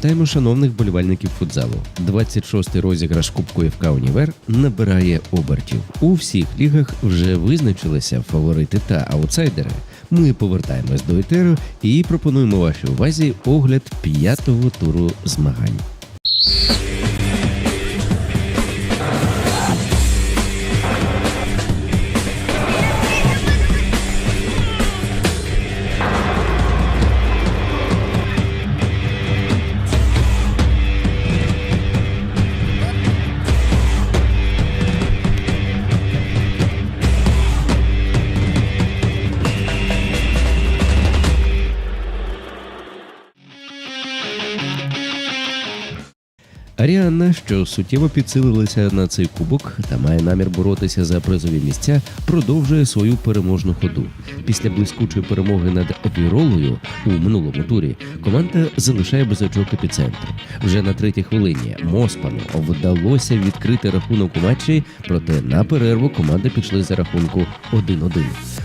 Вітаємо шановних болівальників футзалу. 26-й розіграш Кубку ФК Універ набирає обертів. У всіх лігах вже визначилися фаворити та аутсайдери. Ми повертаємось до етеру і пропонуємо вашій увазі огляд п'ятого туру змагань. Аріанна, що суттєво підсилилася на цей кубок та має намір боротися за призові місця, продовжує свою переможну ходу. Після блискучої перемоги над Віролою у минулому турі команда залишає без очок епіцентр. Вже на третій хвилині Моспану вдалося відкрити рахунок у матчі, проте на перерву команди пішли за рахунку 1-1.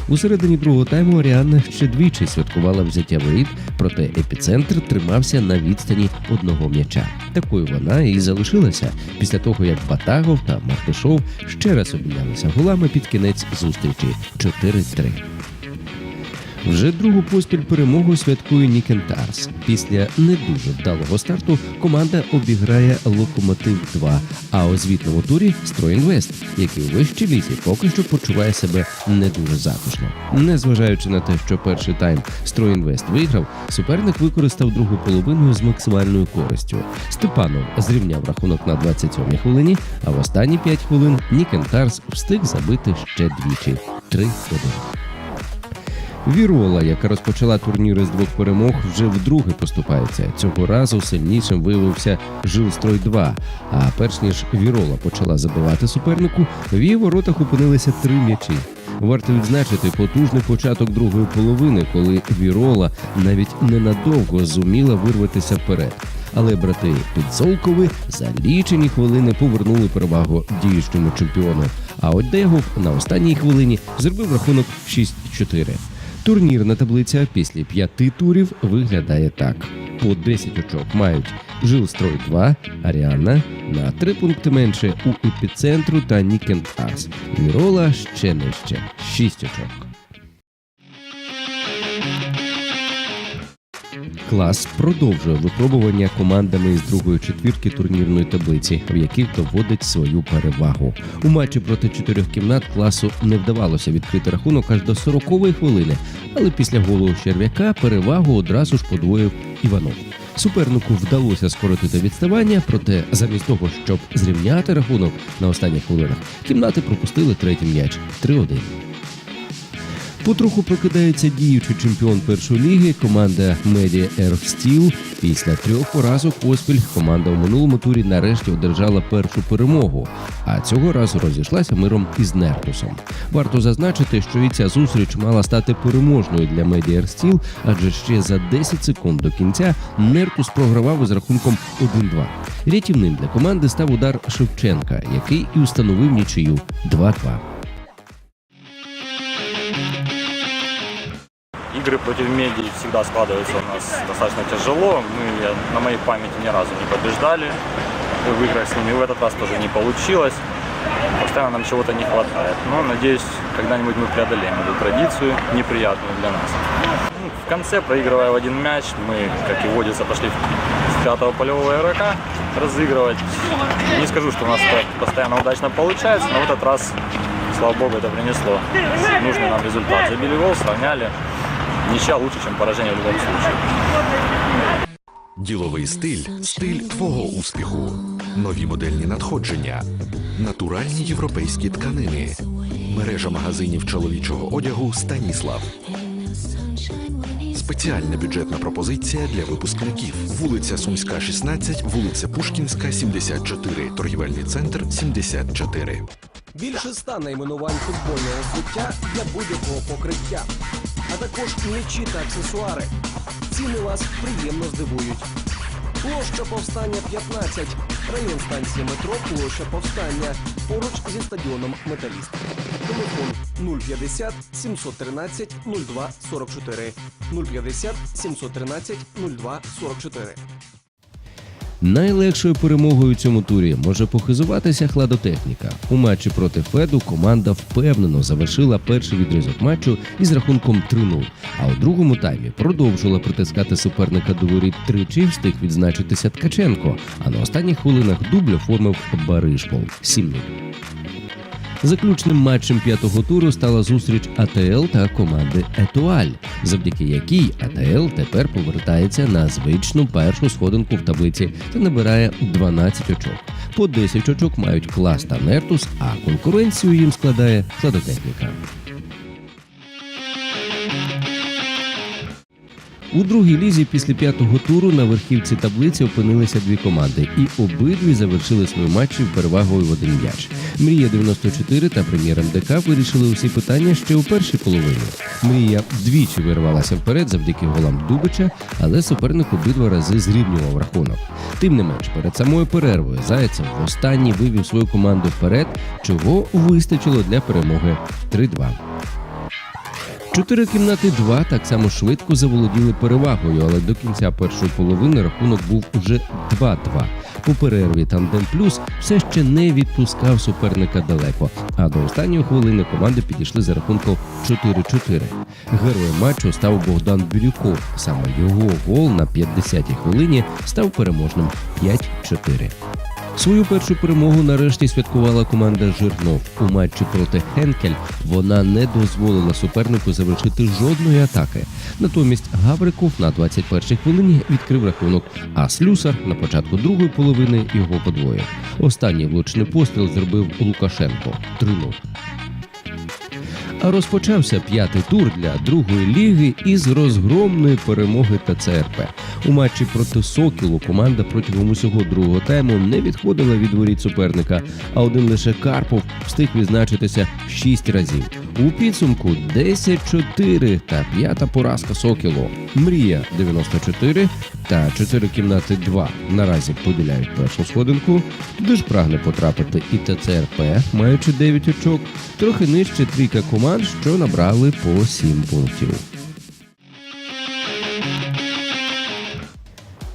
У середині другого тайму Аріанна ще двічі святкувала взяття воріт, проте епіцентр тримався на відстані одного м'яча. Такою вона і залишилася після того, як Батагов та Мартишов ще раз обмінялися голами під кінець зустрічі 4-3. Вже другу поспіль перемогу святкує Нікентарс. Після не дуже вдалого старту команда обіграє Локомотив 2 а у звітному турі Стройінвест, який у вищій лізі поки що почуває себе не дуже затишно. Незважаючи на те, що перший тайм Стройінвест виграв, суперник використав другу половину з максимальною користю. Степанов зрівняв рахунок на 27-й хвилині, а в останні 5 хвилин Нікентарс встиг забити ще двічі 3-1. Вірола, яка розпочала турніри з двох перемог, вже вдруге поступається. Цього разу сильнішим виявився Жилстрой 2 А перш ніж Вірола почала забивати супернику, в її воротах опинилися три м'ячі. Варто відзначити потужний початок другої половини, коли Вірола навіть ненадовго зуміла вирватися вперед. Але брати Підзолкови за лічені хвилини повернули перевагу діючому чемпіону. А от Дегов на останній хвилині зробив рахунок 6-4. Турнірна таблиця після п'яти турів виглядає так: по 10 очок мають Жилстрой 2, Аріана на 3 пункти менше у епіцентру та Нікент Арс. Вірола ще нижче 6 очок. Клас продовжує випробування командами із другої четвірки турнірної таблиці, в яких доводить свою перевагу. У матчі проти чотирьох кімнат класу не вдавалося відкрити рахунок аж до 40-ї хвилини, але після голу черв'яка перевагу одразу ж подвоїв Іванов. Супернику вдалося скоротити відставання, проте замість того, щоб зрівняти рахунок на останніх хвилинах, кімнати пропустили третій м'яч 3-1. Потроху прокидається діючий чемпіон першої ліги команда Медіа Ерфстіл. Після трьох поразок поспіль команда у минулому турі нарешті одержала першу перемогу, а цього разу розійшлася миром із Нертусом. Варто зазначити, що і ця зустріч мала стати переможною для Медіа Ерфстіл, адже ще за 10 секунд до кінця Нертус програвав із рахунком 1-2. Рятівним для команди став удар Шевченка, який і установив нічию 2-2. Игры против меди всегда складываются у нас достаточно тяжело. Мы на моей памяти ни разу не побеждали. Выиграть с ними в этот раз тоже не получилось. Постоянно нам чего-то не хватает. Но надеюсь, когда-нибудь мы преодолеем эту традицию, неприятную для нас. Ну, В конце, проигрывая в один мяч, мы, как и водится, пошли в пятого полевого игрока разыгрывать. Не скажу, что у нас это постоянно удачно получается, но в этот раз, слава богу, это принесло нужный нам результат. Забили гол, сравняли. Ничья лучше, чем поражение в любом случае. Діловий стиль стиль твого успіху. Нові модельні надходження, натуральні європейські тканини, мережа магазинів чоловічого одягу Станіслав. Спеціальна бюджетна пропозиція для випускників. Вулиця Сумська, 16, вулиця Пушкінська, 74, торгівельний центр 74. Більше ста найменувань футбольного взуття для будь-якого покриття, а також м'ячі та аксесуари. Ціни вас приємно здивують. Площа повстання 15, район станції метро, площа повстання, поруч зі стадіоном Металіст. Телефон 050 713 02 44 050 713 02 44. Найлегшою перемогою у цьому турі може похизуватися хладотехніка. У матчі проти Феду команда впевнено завершила перший відрізок матчу із рахунком 3-0, а у другому таймі продовжила притискати суперника до воріт тричі, встиг відзначитися Ткаченко. А на останніх хвилинах дубль оформив Баришпол 7-0. Заключним матчем п'ятого туру стала зустріч АТЛ та команди Етуаль, завдяки якій АТЛ тепер повертається на звичну першу сходинку в таблиці та набирає 12 очок. По 10 очок мають клас та Нертус, а конкуренцію їм складає складотехніка. У другій лізі після п'ятого туру на верхівці таблиці опинилися дві команди, і обидві завершили свої матчі перевагою в один м'яч. Мрія 94 та прем'єр МДК вирішили усі питання ще у першій половині. Мрія двічі вирвалася вперед завдяки голам Дубича, але суперник обидва рази зрівнював рахунок. Тим не менш, перед самою перервою Зайцев в останній вивів свою команду вперед, чого вистачило для перемоги 3-2. Чотири кімнати 2 так само швидко заволоділи перевагою, але до кінця першої половини рахунок був уже 2-2. У перерві тандем плюс все ще не відпускав суперника далеко. А до останньої хвилини команди підійшли за рахунком 4-4. Героєм матчу став Богдан Бирюков. Саме його гол на 50-й хвилині став переможним 5-4. Свою першу перемогу нарешті святкувала команда Жирнов. У матчі проти Хенкель вона не дозволила супернику завершити жодної атаки. Натомість Гавриков на 21-й хвилині відкрив рахунок, а Слюсар на початку другої половини його подвоїв. Останній влучний постріл зробив Лукашенко 3-0. Розпочався п'ятий тур для другої ліги із розгромної перемоги ТЦРП. У матчі проти Сокілу команда протягом усього другого тайму не відходила від воріт суперника, а один лише Карпов встиг відзначитися шість разів. У підсумку 10-4 та п'ята поразка Сокілу. Мрія 94 та 4 кімнати 2 наразі поділяють першу сходинку. Туди ж прагне потрапити і ТЦРП, маючи 9 очок, трохи нижче трійка команд, що набрали по 7 пунктів.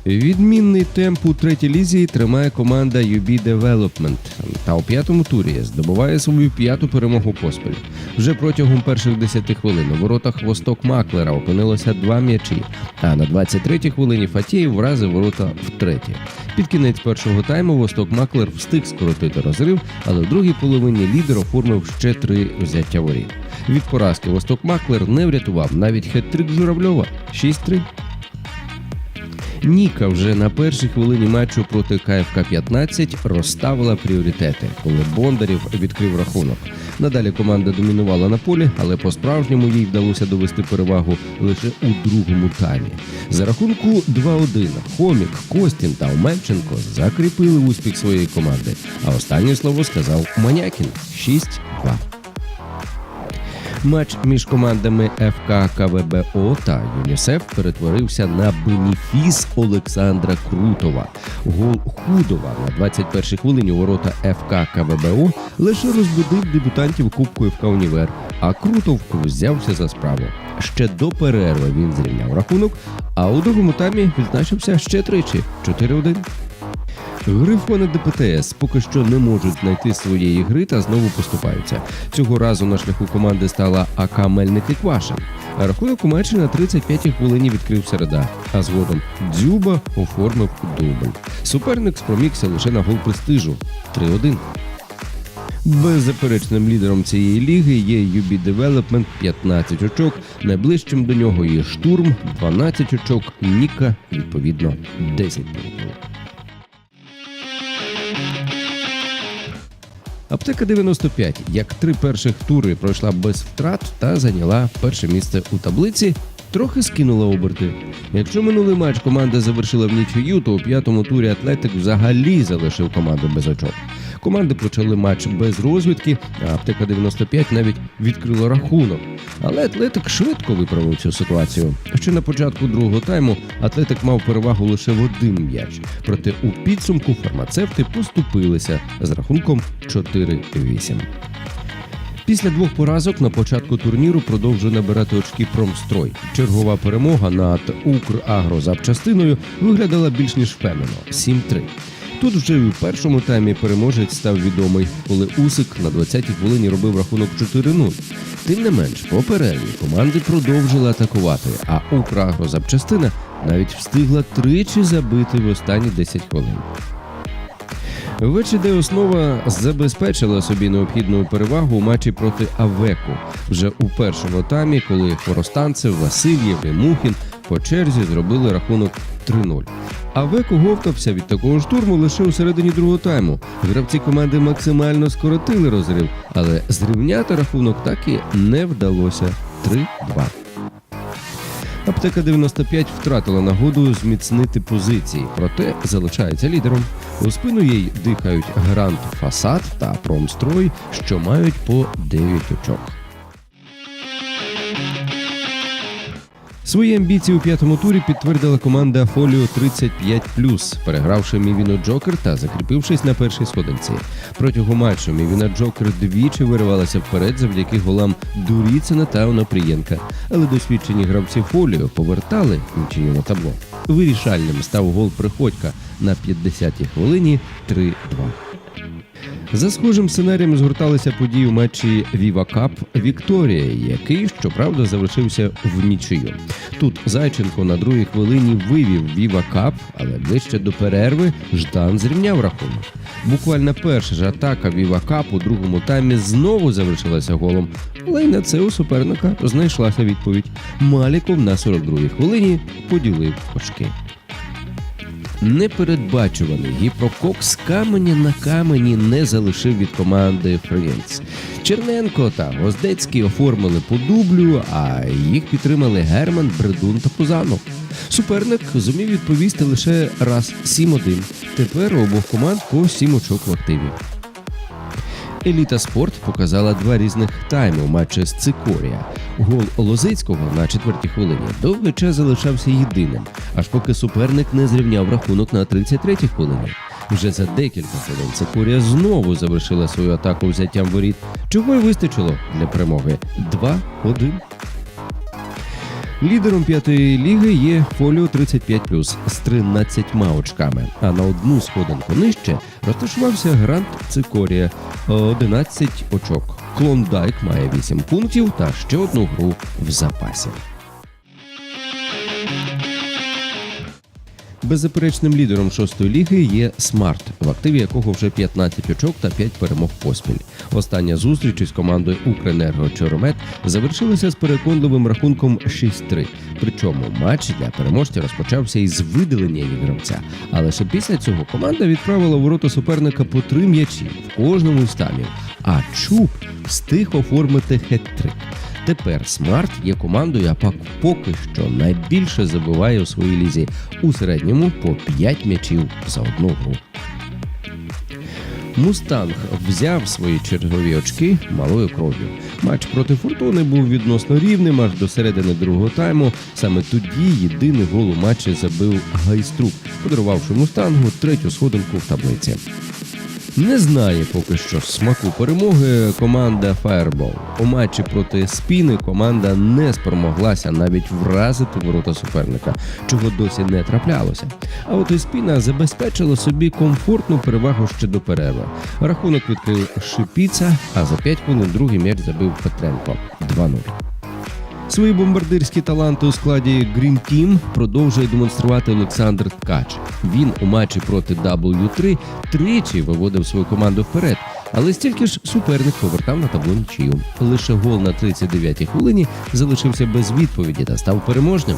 Відмінний темп у третій лізі тримає команда UB Development та у п'ятому турі здобуває свою п'яту перемогу поспіль. Вже протягом перших 10 хвилин у воротах Восток Маклера опинилося два м'ячі, а на 23-й хвилині Фатєєв вразив ворота втретє. Під кінець першого тайму Восток Маклер встиг скоротити розрив, але в другій половині лідер оформив ще три взяття воріт. Від поразки Восток Маклер не врятував навіть хет-трик Журавльова 6-3. Ніка вже на першій хвилині матчу проти КФК 15 розставила пріоритети, коли Бондарів відкрив рахунок. Надалі команда домінувала на полі, але по-справжньому їй вдалося довести перевагу лише у другому таймі. За рахунку 2-1 Хомік, Костін та Омельченко закріпили успіх своєї команди. А останнє слово сказав Манякін 6-2. Матч між командами ФК КВБО та ЮНІСЕФ перетворився на бенефіс Олександра Крутова. Гол Худова на 21-й хвилині ворота ФК КВБО лише розбудив дебютантів Кубку ФК Універ, а Крутов взявся за справу. Ще до перерви він зрівняв рахунок, а у другому таймі відзначився ще тричі 4-1. Грифони ДПТС поки що не можуть знайти своєї гри та знову поступаються. Цього разу на шляху команди стала АК Мельник і Квашин. Рахунок у матчі на 35-й хвилині відкрив середа, а згодом Дзюба оформив дубль. Суперник спромігся лише на гол престижу 3-1. Беззаперечним лідером цієї ліги є UB Development 15 очок. Найближчим до нього є штурм 12 очок. Ніка відповідно 10 пунктів. Аптека 95, як три перших тури пройшла без втрат та зайняла перше місце у таблиці. Трохи скинула оберти. Якщо минулий матч команда завершила в нічию, то у п'ятому турі Атлетик взагалі залишив команду без очок. Команди почали матч без розвідки, а аптека 95 навіть відкрила рахунок. Але Атлетик швидко виправив цю ситуацію. Ще на початку другого тайму Атлетик мав перевагу лише в один м'яч. Проте у підсумку фармацевти поступилися з рахунком 4-8. Після двох поразок на початку турніру продовжує набирати очки Промстрой. Чергова перемога над Украгрозапчастиною виглядала більш ніж впевнено 7-3. Тут вже і у першому таймі переможець став відомий, коли Усик на 20-й хвилині робив рахунок 4-0. Тим не менш, по перерві команди продовжили атакувати, а Украгрозапчастина навіть встигла тричі забити в останні 10 хвилин. ВЧД основа забезпечила собі необхідну перевагу у матчі проти Авеку вже у першому таймі, коли хворостанцев, Васильєв і Мухін по черзі зробили рахунок 3-0. Авеку говтався від такого штурму лише у середині другого тайму. Гравці команди максимально скоротили розрив, але зрівняти рахунок так і не вдалося 3-2. Аптека 95 втратила нагоду зміцнити позиції, проте залишається лідером. У спину їй дихають Грант Фасад та Промстрой, що мають по 9 очок. Свої амбіції у п'ятому турі підтвердила команда Фоліо 35+, перегравши Мівіно Джокер та закріпившись на першій сходинці. Протягом матчу Мівіна Джокер двічі виривалася вперед завдяки голам Дуріцина та Онопрієнка, але досвідчені гравці Фоліо повертали нічию на табло. Вирішальним став гол Приходька на 50-й хвилині 3-2. За схожим сценарієм згорталися події у матчі Віва Кап Вікторія, який щоправда завершився в нічию. Тут Зайченко на другій хвилині вивів Віва Кап, але ближче до перерви Ждан зрівняв рахунок. Буквально перша ж атака Віва Кап у другому таймі знову завершилася голом. Але й на це у суперника знайшлася відповідь. Маліков на 42-й хвилині поділив очки. Непередбачуваний гіпрококс каменя на камені не залишив від команди Фрінц. Черненко та Гоздецький оформили по дублю, а їх підтримали Герман, Бредун та Пузанов. Суперник зумів відповісти лише раз 7-1. Тепер у обох команд по 7 очок в активі. Еліта Спорт показала два різних тайми матчі з Цикорія. Гол Лозицького на четвертій хвилині довгий час залишався єдиним, аж поки суперник не зрівняв рахунок на 33-й хвилині. Вже за декілька хвилин Цикорія знову завершила свою атаку взяттям воріт, чого й вистачило для перемоги 2-1. Лідером п'ятої ліги є Фоліо 35+, з 13 очками. А на одну сходинку нижче розташувався Грант Цикорія 11 очок. Клондайк має 8 пунктів та ще одну гру в запасі. Беззаперечним лідером шостої ліги є Смарт, в активі якого вже 15 очок та 5 перемог поспіль. Остання зустріч із командою Укренерго Чоромет завершилася з переконливим рахунком 6-3. Причому матч для переможця розпочався із видалення її гравця. А лише після цього команда відправила ворота суперника по три м'ячі в кожному із таймів. А Чуб встиг оформити хет-трик. Тепер Смарт є командою, яка поки що найбільше забиває у своїй лізі у середньому по 5 м'ячів за одну гру. Мустанг взяв свої чергові очки малою кров'ю. Матч проти фортуни був відносно рівним аж до середини другого тайму. Саме тоді єдиний гол у матчі забив Гайструк, подарувавши мустангу третю сходинку в таблиці. Не знає поки що смаку перемоги команда Fireball. У матчі проти спіни команда не спромоглася навіть вразити ворота суперника, чого досі не траплялося. А от і спіна забезпечила собі комфортну перевагу ще до перерви. Рахунок відкрив Шипіца, а за 5 хвилин другий м'яч забив Петренко 2-0. Свої бомбардирські таланти у складі Green Team продовжує демонструвати Олександр Ткач. Він у матчі проти W3 тричі виводив свою команду вперед, але стільки ж суперник повертав на табло нічию. Лише гол на 39-й хвилині залишився без відповіді та став переможним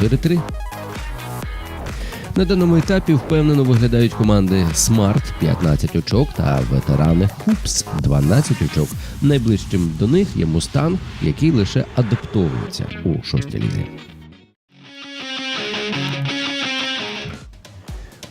4-3. На даному етапі впевнено виглядають команди Smart 15 очок та ветерани Hoops 12 очок. Найближчим до них є Мустанг, який лише адаптовується у шостій лізі.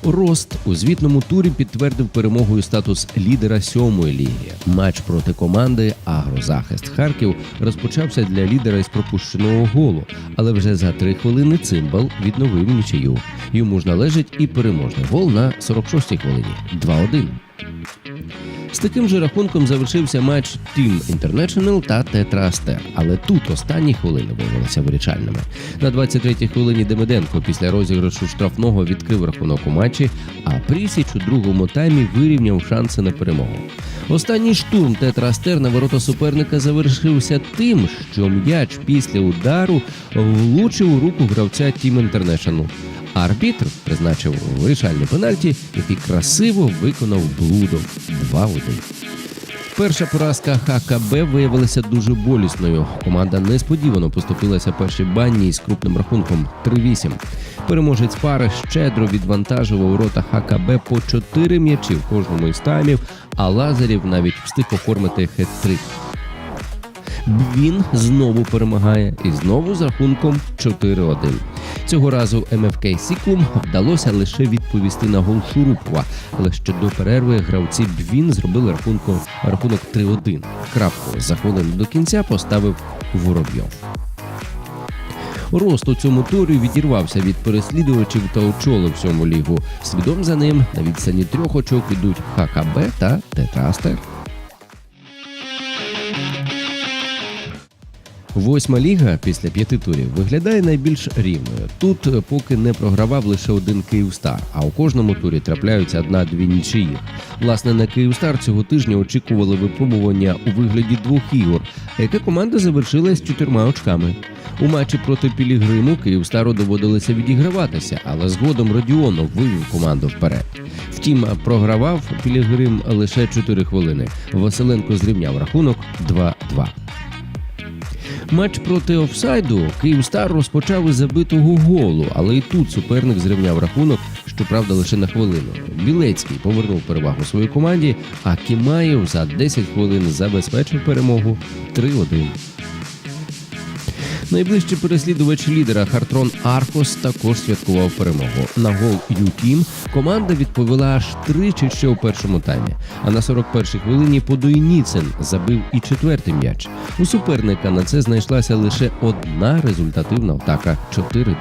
Рост у звітному турі підтвердив перемогою статус лідера сьомої ліги. Матч проти команди Агрозахист Харків розпочався для лідера із пропущеного голу, але вже за три хвилини цимбал відновив нічию. Йому ж належить і переможний гол на 46-й хвилині 2-1. З таким же рахунком завершився матч Team International та Тетрастер, але тут останні хвилини виявилися вирішальними. На 23-й хвилині Демиденко після розіграшу штрафного відкрив рахунок у матчі, а Прісіч у другому таймі вирівняв шанси на перемогу. Останній штурм Тетрастер на ворота суперника завершився тим, що м'яч після удару влучив у руку гравця Team International. Арбітр призначив вирішальний пенальті, який красиво виконав блудов 2-1. Перша поразка ХКБ виявилася дуже болісною. Команда несподівано поступилася першій банні із крупним рахунком 3-8. Переможець пари щедро відвантажував рота ХКБ по 4 м'ячі в кожному із таймів, а Лазарів навіть встиг оформити хет-трик. Він знову перемагає і знову з рахунком 4-1. Цього разу МФК Сіклум вдалося лише відповісти на гол Шурупова, але ще до перерви гравці Бвін зробили рахунку, рахунок 3-1. Крапку за хвилину до кінця поставив Воробйов. Рост у цьому турі відірвався від переслідувачів та очолив сьому лігу. Слідом за ним на відстані трьох очок ідуть ХКБ та Тетрастер. Восьма ліга після п'яти турів виглядає найбільш рівною. Тут е, поки не програвав лише один Київстар, а у кожному турі трапляються одна-дві нічиї. Власне, на Київстар цього тижня очікували випробування у вигляді двох ігор, яке команда завершила з чотирма очками. У матчі проти Пілігриму Київстару доводилося відіграватися, але згодом Родіонов вивів команду вперед. Втім, програвав Пілігрим лише 4 хвилини. Василенко зрівняв рахунок 2-2. Матч проти офсайду Київстар розпочав із забитого голу, але і тут суперник зрівняв рахунок, щоправда, лише на хвилину. Білецький повернув перевагу своїй команді, а Кімаєв за 10 хвилин забезпечив перемогу 3-1. Найближчий переслідувач лідера Хартрон Аркос також святкував перемогу. На гол Ютім команда відповіла аж тричі ще у першому таймі. А на 41-й хвилині Подойніцин забив і четвертий м'яч. У суперника на це знайшлася лише одна результативна атака 4-2.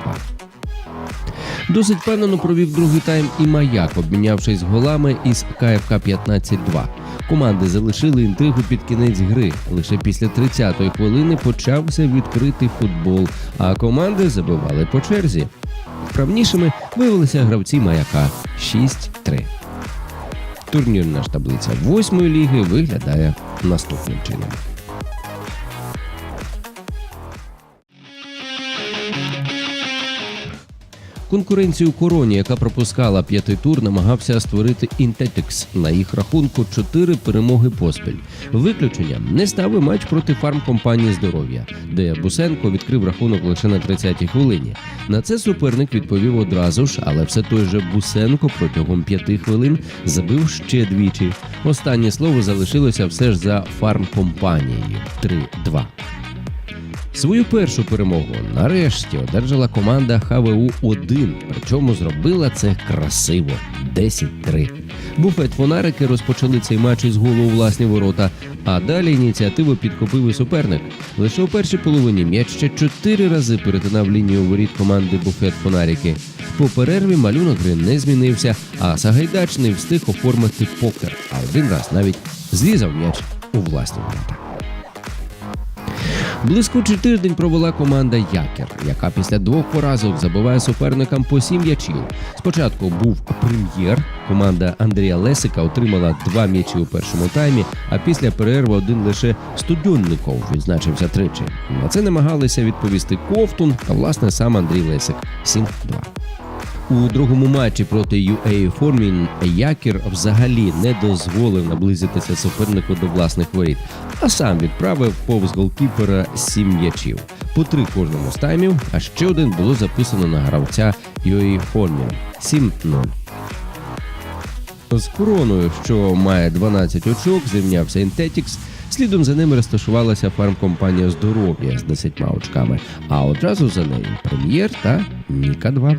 Досить впевнено провів другий тайм і маяк, обмінявшись голами із КФК 15-2. Команди залишили інтригу під кінець гри. Лише після 30-ї хвилини почався відкритий футбол, а команди забивали по черзі. Вправнішими виявилися гравці маяка 6-3. Турнірна ж таблиця восьмої ліги виглядає наступним чином. Конкуренцію короні, яка пропускала п'ятий тур, намагався створити Інтетикс. На їх рахунку чотири перемоги поспіль. Виключенням не став і матч проти фармкомпанії здоров'я, де Бусенко відкрив рахунок лише на 30-й хвилині. На це суперник відповів одразу ж, але все той же Бусенко протягом п'яти хвилин забив ще двічі. Останнє слово залишилося все ж за фармкомпанією 3-2. Свою першу перемогу нарешті одержала команда ХВУ 1 причому зробила це красиво 10-3. Буфет фонарики розпочали цей матч із голу у власні ворота, а далі ініціативу підхопив і суперник. Лише у першій половині м'яч ще чотири рази перетинав лінію воріт команди Буфет фонарики. По перерві малюнок гри не змінився, а Сагайдач не встиг оформити покер, а один раз навіть зрізав м'яч у власні ворота. Блискучий тиждень провела команда Якер, яка після двох поразок забиває суперникам по сім м'ячів. Спочатку був прем'єр. Команда Андрія Лесика отримала два м'ячі у першому таймі, а після перерви один лише студьонников відзначився тричі. На це намагалися відповісти Ковтун та власне сам Андрій Лесик 7-2. У другому матчі проти UA Формін Якір взагалі не дозволив наблизитися супернику до власних воріт, а сам відправив повз голкіпера сім м'ячів. По три кожному з таймів, а ще один було записано на гравця UA Формін 7-0. З короною, що має 12 очок, зрівнявся Інтетікс. Слідом за ними розташувалася фармкомпанія здоров'я з 10 очками, а одразу за нею прем'єр та Ніка 2.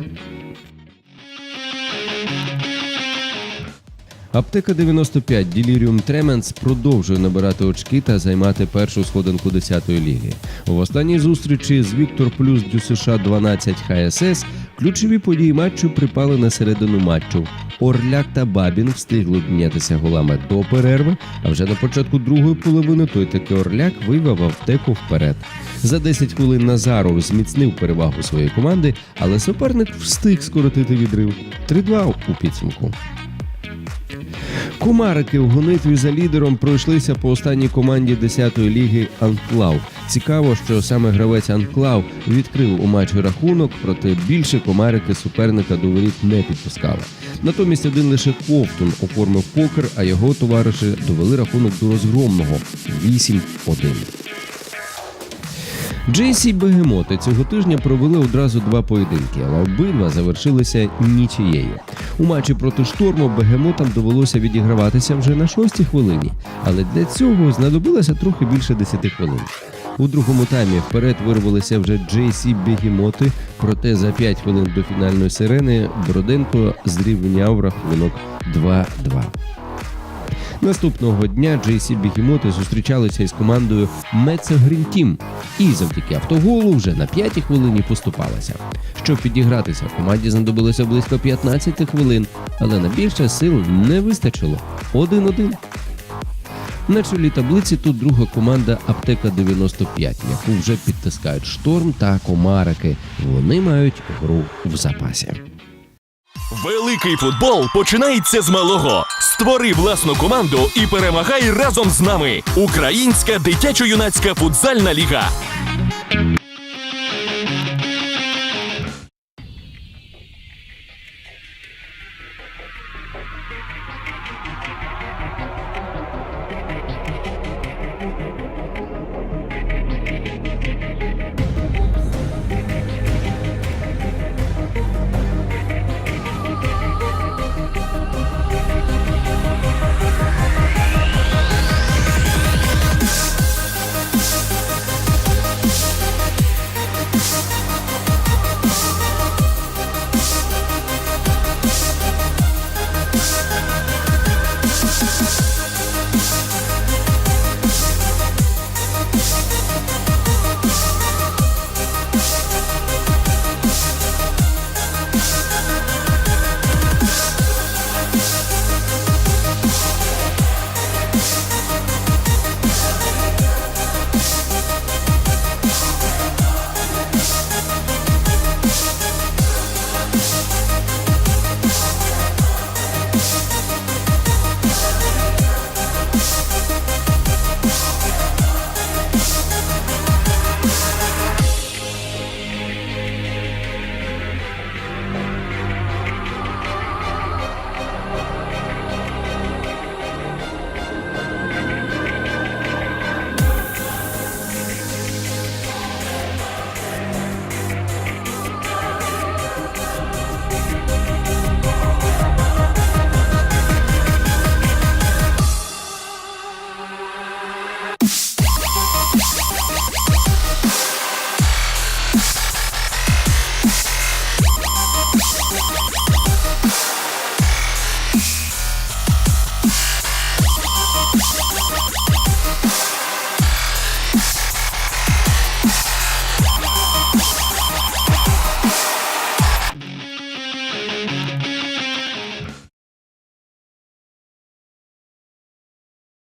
Аптека 95 Діліріум Тременс продовжує набирати очки та займати першу сходинку 10-ї ліги. В останній зустрічі з Віктор Плюс Дю США 12 ХСС ключові події матчу припали на середину матчу. Орляк та Бабін встигли обмінятися голами до перерви, а вже на початку другої половини той таки Орляк вивів аптеку вперед. За 10 хвилин Назаров зміцнив перевагу своєї команди, але суперник встиг скоротити відрив 3-2 у підсумку. Комарики в гонитві за лідером пройшлися по останній команді 10-ї ліги Анклав. Цікаво, що саме гравець Анклав відкрив у матчі рахунок, проте більше комарики суперника до воріт не підпускали. Натомість один лише Ковтун оформив покер, а його товариші довели рахунок до розгромного 8-1. JC Бегемоти цього тижня провели одразу два поєдинки, але обидва завершилися нічією. У матчі проти шторму бегемотам довелося відіграватися вже на шостій хвилині, але для цього знадобилося трохи більше 10 хвилин. У другому таймі вперед вирвалися вже JC Бегемоти, проте за 5 хвилин до фінальної сирени Броденко зрівняв рахунок 2-2. Наступного дня JC Бігімоти зустрічалися із командою Мецо Грін Тім і завдяки автоголу вже на п'ятій хвилині поступалася. Щоб підігратися, команді знадобилося близько 15 хвилин, але на більше сил не вистачило. 1-1. На чолі таблиці тут друга команда Аптека 95, яку вже підтискають шторм та комарики. Вони мають гру в запасі. Великий футбол починається з малого. Створи власну команду і перемагай разом з нами. Українська дитячо-юнацька футзальна ліга.